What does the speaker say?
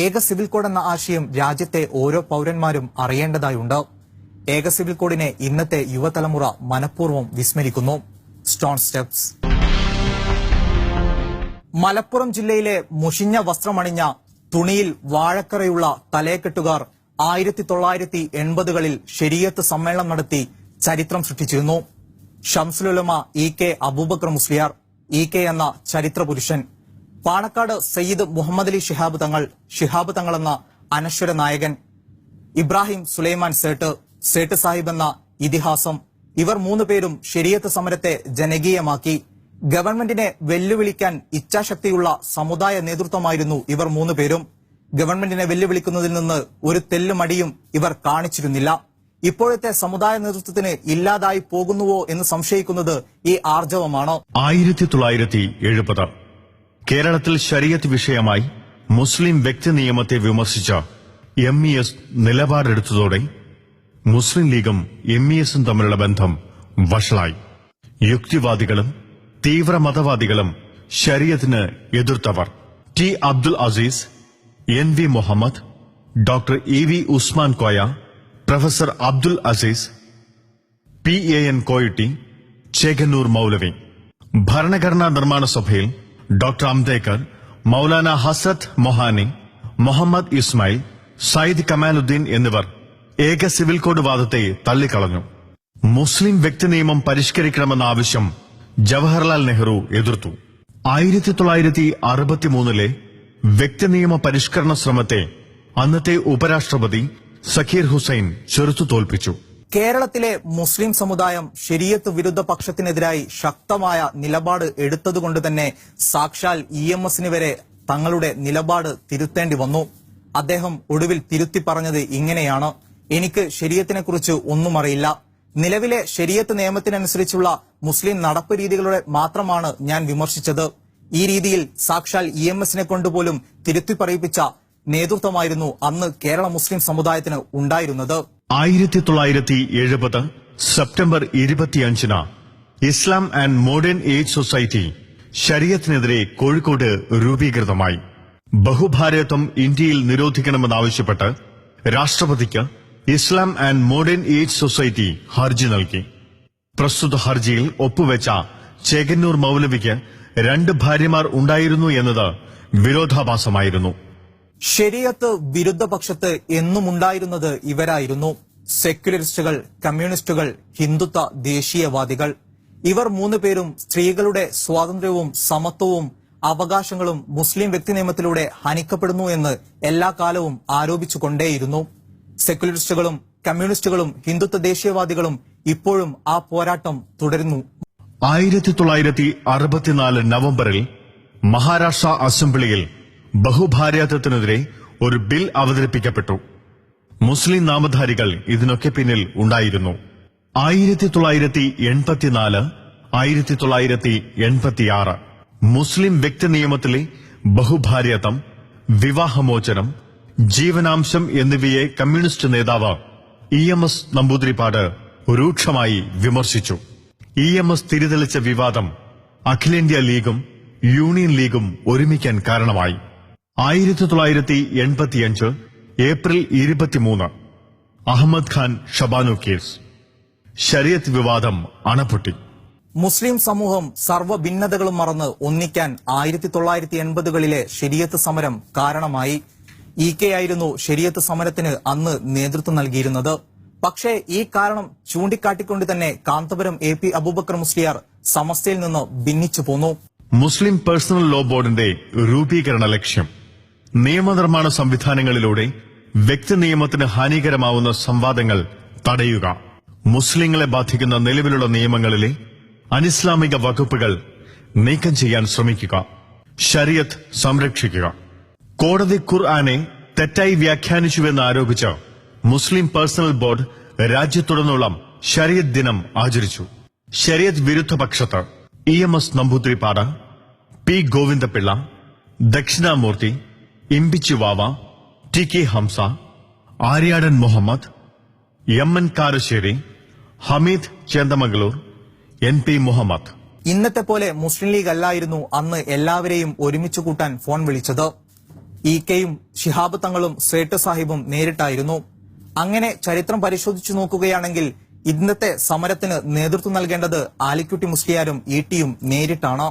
ഏക civil code എന്ന ആശയം രാജ്യത്തെ ഓരോ പൌരന്മാരും അറിയേണ്ടതായുണ്ട്. ഏക സിവിൽ കോഡിനെ ഇന്നത്തെ യുവതലമുറ മനഃപൂർവം വിസ്മരിക്കുന്നു. സ്റ്റോൺ സ്റ്റെപ്സ് മലപ്പുറം ജില്ലയിലെ മുഷിഞ്ഞ വസ്ത്രമണിഞ്ഞ തുണിയിൽ വാഴക്കറയുള്ള തലയക്കെട്ടുകാർ ആയിരത്തി തൊള്ളായിരത്തി എൺപതുകളിൽ ശരിയത്ത് സമ്മേളനം നടത്തി ചരിത്രം സൃഷ്ടിച്ചിരുന്നു. Shamsul Ulama E K Abubakar Musliyar E K എന്ന ചരിത്ര പുരുഷൻ പാണക്കാട് സയ്യിദ് മുഹമ്മദ് അലി ഷിഹാബ് തങ്ങൾ ഷിഹാബ് തങ്ങൾ എന്ന അനശ്വര നായകൻ ഇബ്രാഹിം സുലൈമാൻ സേട്ട് സേട്ട് സാഹിബ് എന്ന ഇതിഹാസം. ഇവർ മൂന്ന് പേരും ശരിയത്ത് സമരത്തെ ജനകീയമാക്കി. ഗവൺമെന്റിനെ വെല്ലുവിളിക്കാൻ ഇച്ഛാശക്തിയുള്ള സമുദായ നേതൃത്വമായിരുന്നു ഇവർ മൂന്ന് പേരും. ഗവൺമെന്റിനെ വെല്ലുവിളിക്കുന്നതിൽ നിന്ന് ഒരു തെല്ലുമടിയും ഇവർ കാണിച്ചിരുന്നില്ല. ഇപ്പോഴത്തെ സമുദായ നേതൃത്വത്തിന് ഇല്ലാതായി പോകുന്നുവോ എന്ന് സംശയിക്കുന്നത് ഈ ആർജവമാണ്. ആയിരത്തി തൊള്ളായിരത്തി എഴുപത് കേരളത്തിൽ ശരീഅത്ത് വിഷയമായി മുസ്ലിം വ്യക്തി നിയമത്തെ വിമർശിച്ച എം ഇ എസ് നിലപാടെടുത്തതോടെ മുസ്ലിം ലീഗും എം ഇ എസും തമ്മിലുള്ള ബന്ധം വഷളായി. യുക്തിവാദികളും തീവ്ര മതവാദികളും ശരീഅത്തിന് എതിർത്തവർ T Abdul Aziz N V Muhammad doctor E V Usman Koya professor Abdul Aziz P A N Koyitti Chekannur Maulavi. ഭരണഘടനാ നിർമ്മാണ സഭയിൽ ഡോക്ടർ അംബേദ്കർ മൗലാന ഹസത്ത് മൊഹാനി മുഹമ്മദ് ഇസ്മായിൽ സയ്യിദ് കമാലുദ്ദീൻ എന്നിവർ ഏക സിവിൽ കോഡ് വാദത്തെ തള്ളിക്കളഞ്ഞു. മുസ്ലിം വ്യക്തി നിയമം പരിഷ്കരിക്കണമെന്ന ആവശ്യം ജവഹർലാൽ നെഹ്റു എതിർത്തു. ആയിരത്തി തൊള്ളായിരത്തി അറുപത്തിമൂന്നിലെ വ്യക്തി നിയമ പരിഷ്കരണ ശ്രമത്തെ അന്നത്തെ ഉപരാഷ്ട്രപതി സഖീർ ഹുസൈൻ ചെറുത്തു തോൽപ്പിച്ചു കേരളത്തിലെ മുസ്ലിം സമുദായം ശരിയത്ത് വിരുദ്ധ പക്ഷത്തിനെതിരായി ശക്തമായ നിലപാട് എടുത്തതുകൊണ്ട് തന്നെ സാക്ഷാൽ ഇ എം എസിന് വരെ തങ്ങളുടെ നിലപാട് തിരുത്തേണ്ടി വന്നു. അദ്ദേഹം ഒടുവിൽ തിരുത്തി പറഞ്ഞത് ഇങ്ങനെയാണ്. എനിക്ക് ശരീരത്തിനെ കുറിച്ച് ഒന്നും അറിയില്ല. നിലവിലെ ശരീരത്ത് നിയമത്തിനനുസരിച്ചുള്ള മുസ്ലിം നടപ്പ് രീതികളുടെ മാത്രമാണ് ഞാൻ വിമർശിച്ചത്. ഈ രീതിയിൽ സാക്ഷാൽ ഇ എം എസിനെ കൊണ്ടുപോലും തിരുത്തി പറയിപ്പിച്ച നേതൃത്വമായിരുന്നു അന്ന് കേരള മുസ്ലിം സമുദായത്തിന് ഉണ്ടായിരുന്നത്. ആയിരത്തി തൊള്ളായിരത്തി എഴുപത് സെപ്റ്റംബർ ഇരുപത്തിയഞ്ചിന് Islam and modern age society ശരീരത്തിനെതിരെ Kozhikode രൂപീകൃതമായി. ബഹുഭാരത്വം ഇന്ത്യയിൽ നിരോധിക്കണമെന്നാവശ്യപ്പെട്ട് രാഷ്ട്രപതിക്ക് Islam and modern age society ഹർജി നൽകി. പ്രസ്തുത ഹർജിയിൽ ഒപ്പുവെച്ച ചേകന്നൂർ മൗലവിക്ക് രണ്ട് ഭാര്യമാർ ഉണ്ടായിരുന്നു എന്നത് വിരോധാഭാസമായിരുന്നു. ശരിയത്ത് വിരുദ്ധ പക്ഷത്ത് എന്നും ഉണ്ടായിരുന്നത് ഇവരായിരുന്നു. സെക്യുലറിസ്റ്റുകൾ കമ്മ്യൂണിസ്റ്റുകൾ ഹിന്ദുത്വ ദേശീയവാദികൾ. ഇവർ മൂന്ന് പേരും സ്ത്രീകളുടെ സ്വാതന്ത്ര്യവും സമത്വവും അവകാശങ്ങളും മുസ്ലിം വ്യക്തി നിയമത്തിലൂടെ ഹനിക്കപ്പെടുന്നു എന്ന് എല്ലാ കാലവും ആരോപിച്ചുകൊണ്ടേയിരുന്നു. സെക്യുലറിസ്റ്റുകളും കമ്മ്യൂണിസ്റ്റുകളും ഹിന്ദുത്വ ദേശീയവാദികളും ഇപ്പോഴും ആ പോരാട്ടം തുടരുന്നു. ആയിരത്തി തൊള്ളായിരത്തി അറുപത്തിനാല് നവംബറിൽ മഹാരാഷ്ട്ര അസംബ്ലിയിൽ ബഹുഭാര്യാത്വത്തിനെതിരെ ഒരു ബിൽ അവതരിപ്പിക്കപ്പെട്ടു. മുസ്ലിം നാമധാരികൾ ഇതിനൊക്കെ പിന്നിൽ ഉണ്ടായിരുന്നു. ആയിരത്തി തൊള്ളായിരത്തി എൺപത്തിനാല് ആയിരത്തി തൊള്ളായിരത്തി എൺപത്തിയാറ് മുസ്ലിം വ്യക്തി നിയമത്തിലെ ബഹുഭാര്യത്വം വിവാഹമോചനം ജീവനാംശം എന്നിവയെ കമ്മ്യൂണിസ്റ്റ് നേതാവ് ഇ എം എസ് നമ്പൂതിരിപ്പാട് രൂക്ഷമായി വിമർശിച്ചു. ഇ എം എസ് തിരിതെളിച്ച വിവാദം അഖിലേന്ത്യാ ലീഗും യൂണിയൻ ലീഗും ഒരുമിക്കാൻ കാരണമായി. ആയിരത്തി തൊള്ളായിരത്തി എൺപത്തിയഞ്ച് ഏപ്രിൽ ഇരുപത്തിമൂന്ന് അഹമ്മദ് ഖാൻ ഷബാനു കേസ്. ശരീഅത്ത് വിവാദം അണപൊട്ടി. മുസ്ലിം സമൂഹം സർവ ഭിന്നതകളും മറന്ന് ഒന്നിക്കാൻ ആയിരത്തി തൊള്ളായിരത്തി എൺപതുകളിലെ ശരിയത്ത് സമരം കാരണമായി. ഇ കെ ആയിരുന്നു ശരിയത്ത് സമരത്തിന് അന്ന് നേതൃത്വം നൽകിയിരുന്നത്. പക്ഷേ ഈ കാരണം ചൂണ്ടിക്കാട്ടിക്കൊണ്ട് തന്നെ കാന്തപുരം എ പി അബൂബക്കർ മുസ്ലിയാർ സമസ്തയിൽ നിന്ന് ഭിന്നിച്ചു പോന്നു. മുസ്ലിം പേഴ്സണൽ ലോ ബോർഡിന്റെ രൂപീകരണ ലക്ഷ്യം. നിയമനിർമ്മാണ സംവിധാനങ്ങളിലൂടെ വ്യക്തി നിയമത്തിന് ഹാനികരമാവുന്ന സംവാദങ്ങൾ തടയുക. മുസ്ലിങ്ങളെ ബാധിക്കുന്ന നിലവിലുള്ള നിയമങ്ങളിലെ അനിസ്ലാമിക വകുപ്പുകൾ നീക്കം ചെയ്യാൻ ശ്രമിക്കുക. ശരിയത്ത് സംരക്ഷിക്കുക. കോടതി ഖുർആാനെ തെറ്റായി വ്യാഖ്യാനിച്ചുവെന്ന് ആരോപിച്ച് മുസ്ലിം പേഴ്സണൽ ബോർഡ് രാജ്യത്തുടനീളം ശരിയത് ദിനം ആചരിച്ചു. ശരിയത് വിരുദ്ധ പക്ഷത്ത് E M S Namboodiripad P Govinda Pillai Dakshinamoorthy Imbichi Bava T K Hamza Aryadan Muhammad M N Karassery Hameed Chendamangalur N P Muhammad. ഇന്നത്തെ പോലെ മുസ്ലിം ലീഗ് അല്ലായിരുന്നു അന്ന് എല്ലാവരെയും ഒരുമിച്ച് കൂട്ടാൻ ഫോൺ വിളിച്ചത്. ഇ കെയും ഷിഹാബ് തങ്ങളും സേട്ട് സാഹിബും നേരിട്ടായിരുന്നു. അങ്ങനെ ചരിത്രം പരിശോധിച്ചു നോക്കുകയാണെങ്കിൽ ഇന്നത്തെ സമരത്തിന് നേതൃത്വം നൽകേണ്ടത് ആലിക്കുട്ടി മുസ്ലിയാരും ഇ ടിയും നേരിട്ടാണ്.